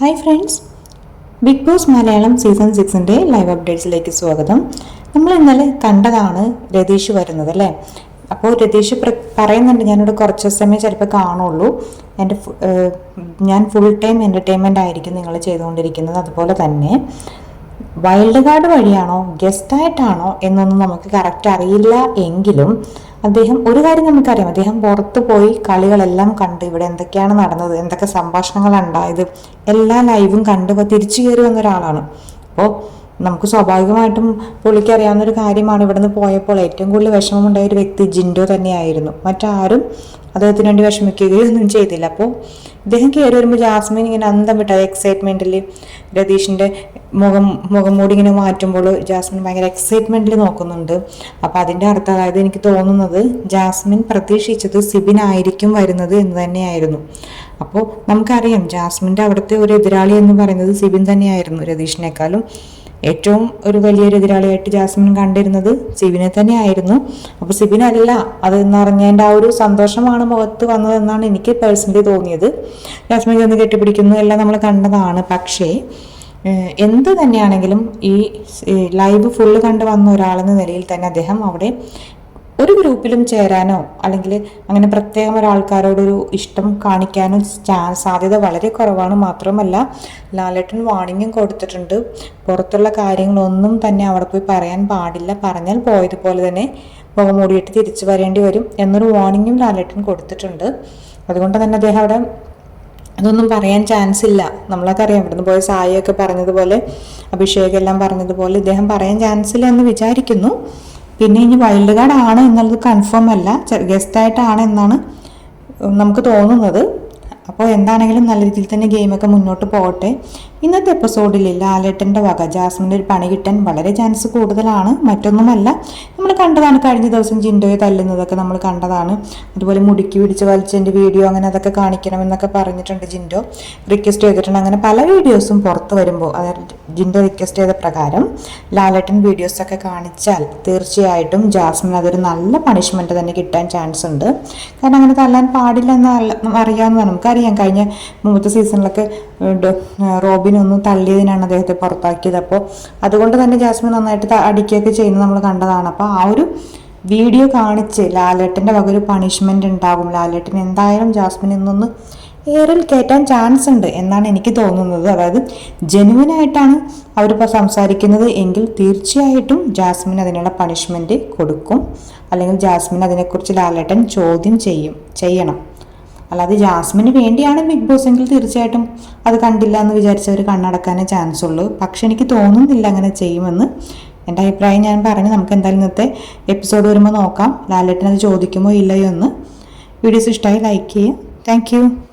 Hi friends Big Boss Malayalam season സിക്സിന്റെ live അപ്ഡേറ്റ്സിലേക്ക് സ്വാഗതം. നമ്മൾ ഇന്നലെ കണ്ടതാണ് രതീഷ് വരുന്നത് അല്ലേ? അപ്പോൾ രതീഷ് പറയുന്നുണ്ട് ഞാനിവിടെ കുറച്ച് സമയം ചിലപ്പോൾ കാണുള്ളൂ. എന്റെ ഞാൻ ഫുൾ ടൈം എന്റർടൈൻമെന്റ് ആയിരിക്കും നിങ്ങൾ ചെയ്തുകൊണ്ടിരിക്കുന്നത് അതുപോലെ തന്നെ. വൈൽഡ് കാർഡ് വഴിയാണോ ഗസ്റ്റായിട്ടാണോ എന്നൊന്നും നമുക്ക് കറക്റ്റ് അറിയില്ല എങ്കിലും അദ്ദേഹം ഒരു കാര്യം നമുക്കറിയാം. അദ്ദേഹം പുറത്ത് പോയി കളികളെല്ലാം കണ്ട് ഇവിടെ എന്തൊക്കെയാണ് നടന്നത് എന്തൊക്കെ സംഭാഷണങ്ങളാണ് ഉണ്ടായത് എല്ലാ ലൈവും കണ്ട് തിരിച്ചു കയറി വന്ന ഒരാളാണ് അപ്പോൾ നമുക്ക് സ്വാഭാവികമായിട്ടും പുള്ളിക്ക് അറിയാവുന്ന ഒരു കാര്യമാണ് ഇവിടുന്ന് പോയപ്പോൾ ഏറ്റവും കൂടുതൽ വിഷമമുണ്ടായ ഒരു വ്യക്തി ജിൻഡോ തന്നെയായിരുന്നു. മറ്റാരും അദ്ദേഹത്തിന് വേണ്ടി വിഷമിക്കുകയൊന്നും ചെയ്തില്ല. അപ്പോൾ ഇദ്ദേഹം കയറി വരുമ്പോൾ ജാസ്മിൻ ഇങ്ങനെ അന്തം വിട്ട. എക്സൈറ്റ്മെന്റിൽ രതീഷിന്റെ മുഖം മുഖം മൂടി ഇങ്ങനെ മാറ്റുമ്പോൾ ജാസ്മിൻ ഭയങ്കര എക്സൈറ്റ്മെന്റിൽ നോക്കുന്നുണ്ട്. അപ്പോൾ അതിന്റെ അർത്ഥം അതായത് എനിക്ക് തോന്നുന്നത് ജാസ്മിൻ പ്രതീക്ഷിച്ചത് സിബിനായിരിക്കും വരുന്നത് എന്ന് തന്നെയായിരുന്നു. അപ്പോൾ നമുക്കറിയാം ജാസ്മിന്റെ അവിടുത്തെ ഒരു എതിരാളി എന്ന് പറയുന്നത് സിബിൻ തന്നെയായിരുന്നു രതീഷിനേക്കാളും. ഏറ്റവും ഒരു വലിയൊരു എതിരാളിയായിട്ട് ജാസ്മിൻ കണ്ടിരുന്നത് സിബിനെ തന്നെയായിരുന്നു. അപ്പോൾ സിബിനല്ല അത് എന്ന് പറഞ്ഞതിന്റെ ആ ഒരു സന്തോഷമാണ് മുഖത്ത് വന്നതെന്നാണ് എനിക്ക് പേഴ്സണലി തോന്നിയത്. ജാസ്മിൻ ചെന്ന് കെട്ടിപ്പിടിക്കുന്നു എല്ലാം നമ്മൾ കണ്ടതാണ്. പക്ഷേ എന്ത് തന്നെയാണെങ്കിലും ഈ ലൈവ് ഫുള്ള് കണ്ട് വന്ന ഒരാളെന്ന നിലയിൽ തന്നെ അദ്ദേഹം അവിടെ ഒരു ഗ്രൂപ്പിലും ചേരാനോ അല്ലെങ്കിൽ അങ്ങനെ പ്രത്യേകം ഒരാൾക്കാരോടൊരു ഇഷ്ടം കാണിക്കാനോ സാധ്യത വളരെ കുറവാണ്. മാത്രമല്ല ലാലേട്ടൻ വാണിംഗും കൊടുത്തിട്ടുണ്ട്. പുറത്തുള്ള കാര്യങ്ങളൊന്നും തന്നെ അവിടെ പോയി പറയാൻ പാടില്ല. പറഞ്ഞാൽ പോയതുപോലെ തന്നെ മുഖം മൂടിയിട്ട് തിരിച്ചു വരേണ്ടി വരും എന്നൊരു വാണിംഗും ലാലേട്ടൻ കൊടുത്തിട്ടുണ്ട്. അതുകൊണ്ട് തന്നെ അദ്ദേഹം അവിടെ അതൊന്നും പറയാൻ ചാൻസ് ഇല്ല. നമ്മളൊക്കെ അറിയാം ഇവിടുന്ന് പോയ സായിയൊക്കെ പറഞ്ഞതുപോലെ അഭിഷേകെല്ലാം പറഞ്ഞതുപോലെ ഇദ്ദേഹം പറയാൻ ചാൻസ് ഇല്ല എന്ന് വിചാരിക്കുന്നു. പിന്നെ ഇനി വൈൽഡ് കാർഡ് ആണ് എന്നുള്ളത് കൺഫേം അല്ല. ഗസ്റ്റ് ആയിട്ടാണ് എന്നാണ് നമുക്ക് തോന്നുന്നത്. അപ്പോൾ എന്താണെങ്കിലും നല്ല രീതിയിൽ തന്നെ ഗെയിമൊക്കെ മുന്നോട്ട് പോകട്ടെ. ഇന്നത്തെ എപ്പിസോഡിൽ ലാലേട്ടന്റെ വക ജാസ്മിന്റെ ഒരു പണി കിട്ടാൻ വളരെ ചാൻസ് കൂടുതലാണ്. മറ്റൊന്നുമല്ല നമ്മൾ കണ്ടതാണ് കഴിഞ്ഞ ദിവസം ജിൻഡോയെ തല്ലുന്നതൊക്കെ നമ്മൾ കണ്ടതാണ്. അതുപോലെ മുടുക്കി പിടിച്ച് വലിച്ചതിന്റെ വീഡിയോ അങ്ങനെ അതൊക്കെ കാണിക്കണം എന്നൊക്കെ പറഞ്ഞിട്ടുണ്ട് ജിൻഡോ. റിക്വസ്റ്റ് ചെയ്തിട്ടുണ്ട്. അങ്ങനെ പല വീഡിയോസും പുറത്ത് വരുമ്പോൾ അതായത് ജിൻഡോ റിക്വസ്റ്റ് ചെയ്ത പ്രകാരം ലാലേട്ടൻ വീഡിയോസൊക്കെ കാണിച്ചാൽ തീർച്ചയായിട്ടും ജാസ്മിൻ അതൊരു നല്ല പണിഷ്മെന്റ് തന്നെ കിട്ടാൻ ചാൻസ് ഉണ്ട്. കാരണം അങ്ങനെ തല്ലാൻ പാടില്ല എന്ന് അറിയാമെന്ന് നമുക്കറിയാം കഴിഞ്ഞ മുമ്പത്തെ സീസണിലൊക്കെ ഒന്ന് തള്ളിയതിനാണ് അദ്ദേഹത്തെ പുറത്താക്കിയത്. അപ്പോൾ അതുകൊണ്ട് തന്നെ ജാസ്മിൻ നന്നായിട്ട് അടിക്കുകയൊക്കെ ചെയ്യുന്നത് നമ്മൾ കണ്ടതാണ്. അപ്പോൾ ആ ഒരു വീഡിയോ കാണിച്ച് ലാലേട്ടന്റെ വക ഒരു പണിഷ്മെന്റ് ഉണ്ടാകും. ലാലേട്ടൻ എന്തായാലും ജാസ്മിൻ ഇന്നൊന്ന് ഏറെ കയറ്റാൻ ചാൻസ് ഉണ്ട് എന്നാണ് എനിക്ക് തോന്നുന്നത്. അതായത് ജെനുവിനായിട്ടാണ് അവരിപ്പോൾ സംസാരിക്കുന്നത്. എങ്കിൽ തീർച്ചയായിട്ടും ജാസ്മിൻ അതിനുള്ള പണിഷ്മെന്റ് കൊടുക്കും. അല്ലെങ്കിൽ ജാസ്മിൻ അതിനെക്കുറിച്ച് ലാലേട്ടൻ ചോദ്യം ചെയ്യും. ചെയ്യണം. അല്ലാതെ ജാസ്മിന് വേണ്ടിയാണ് ബിഗ് ബോസ് എങ്കിൽ തീർച്ചയായിട്ടും അത് കണ്ടില്ല എന്ന് വിചാരിച്ചവർ കണ്ണടക്കാനേ ചാൻസ് ഉള്ളൂ. പക്ഷെ എനിക്ക് തോന്നുന്നില്ല അങ്ങനെ ചെയ്യുമെന്ന്. എന്റെ അഭിപ്രായം ഞാൻ പറഞ്ഞു. നമുക്ക് എന്തായാലും ഇന്നത്തെ എപ്പിസോഡ് വരുമ്പോൾ നോക്കാം. ലാലേട്ടൻ അത് ചോദിക്കുമോ ഇല്ലയോ എന്ന്. വീഡിയോസ് ഇഷ്ടമായി ലൈക്ക് ചെയ്യുക. താങ്ക്